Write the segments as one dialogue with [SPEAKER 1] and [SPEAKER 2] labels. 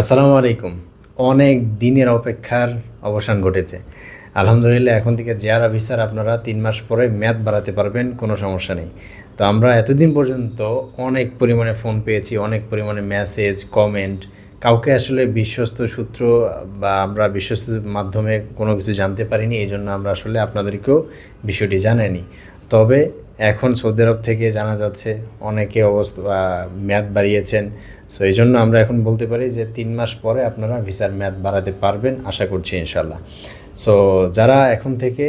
[SPEAKER 1] আসসালামু আলাইকুম। অনেক দিনের অপেক্ষার অবসান ঘটেছে। আলহামদুলিল্লাহ, এখন থেকে জেয়ার অফিসার আপনারা তিন মাস পরে মেয়াদ বাড়াতে পারবেন, কোনো সমস্যা নেই। তো আমরা এতদিন পর্যন্ত অনেক পরিমাণে ফোন পেয়েছি, অনেক পরিমাণে মেসেজ, কমেন্ট। কাউকে আসলে বিশ্বস্ত সূত্র বা আমরা বিশ্বস্ত মাধ্যমে কোনো কিছু জানতে পারিনি, এই জন্য আমরা আসলে আপনাদেরকেও বিষয়টি জানাইনি। তবে এখন সৌদি আরব থেকে জানা যাচ্ছে অনেকে অবস্থা মেয়াদ বাড়িয়েছেন। সো এই জন্য আমরা এখন বলতে পারি যে তিন মাস পরে আপনারা ভিসার মেয়াদ বাড়াতে পারবেন, আশা করছি ইনশাল্লাহ সো যারা এখন থেকে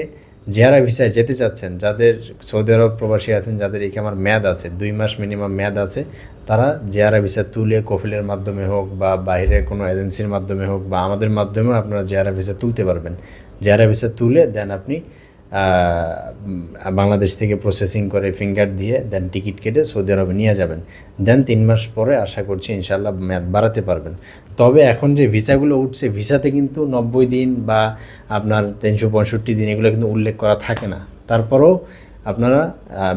[SPEAKER 1] জেয়ারা ভিসায় যেতে চাচ্ছেন, যাদের সৌদি আরব প্রবাসী আছেন, যাদের এই আমার মেয়াদ আছে, দুই মাস মিনিমাম মেয়াদ আছে, তারা জেয়ারা ভিসা তুলে কফিলের মাধ্যমে হোক বা বাইরে কোনো এজেন্সির মাধ্যমে হোক বা আমাদের মাধ্যমেও আপনারা জেয়ারা ভিসা তুলতে পারবেন। জেয়ারা ভিসা তুলে দেন আপনি বাংলাদেশ থেকে প্রসেসিং করে ফিঙ্গার দিয়ে দেন টিকিট কেটে সৌদি আরবে নিয়ে যাবেন। দেন তিন মাস পরে আশা করছি ইনশাল্লাহ মেয়াদ বাড়াতে পারবেন। তবে এখন যে ভিসাগুলো উঠছে ভিসাতে কিন্তু নব্বই দিন বা আপনার তিনশো পঁয়ষট্টি দিন এগুলো কিন্তু উল্লেখ করা থাকে না। তারপরেও আপনারা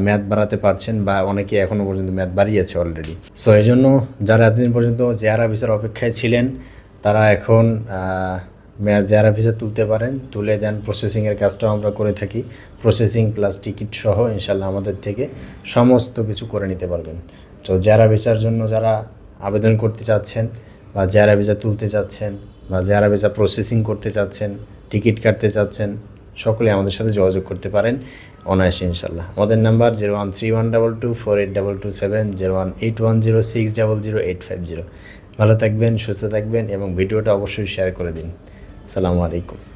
[SPEAKER 1] মেয়াদ বাড়াতে পারছেন বা অনেকে এখনও পর্যন্ত মেয়াদ বাড়িয়েছে অলরেডি সো এই জন্য যারা এতদিন পর্যন্ত জেয়ারা ভিসার অপেক্ষায় ছিলেন, তারা এখন যারা ভিসা তুলতে পারেন, তুলে দেন প্রসেসিংয়ের কাজটাও আমরা করে থাকি। প্রসেসিং প্লাস টিকিট সহ ইনশাল্লাহ আমাদের থেকে সমস্ত কিছু করে নিতে পারবেন। তো যারা ভিসার জন্য যারা আবেদন করতে চাচ্ছেন বা যারা ভিসা তুলতে চাচ্ছেন বা যারা ভিসা প্রসেসিং করতে চাচ্ছেন টিকিট কাটতে চাচ্ছেন, সকলে আমাদের সাথে যোগাযোগ করতে পারেন অনায়াসে ইনশাল্লাহ আমাদের number zero one three one double two four eight double two seven zero one eight one zero six double zero eight five zero ভালো থাকবেন, সুস্থ থাকবেন এবং ভিডিওটা অবশ্যই শেয়ার করে দিন। সালামু আলাইকুম।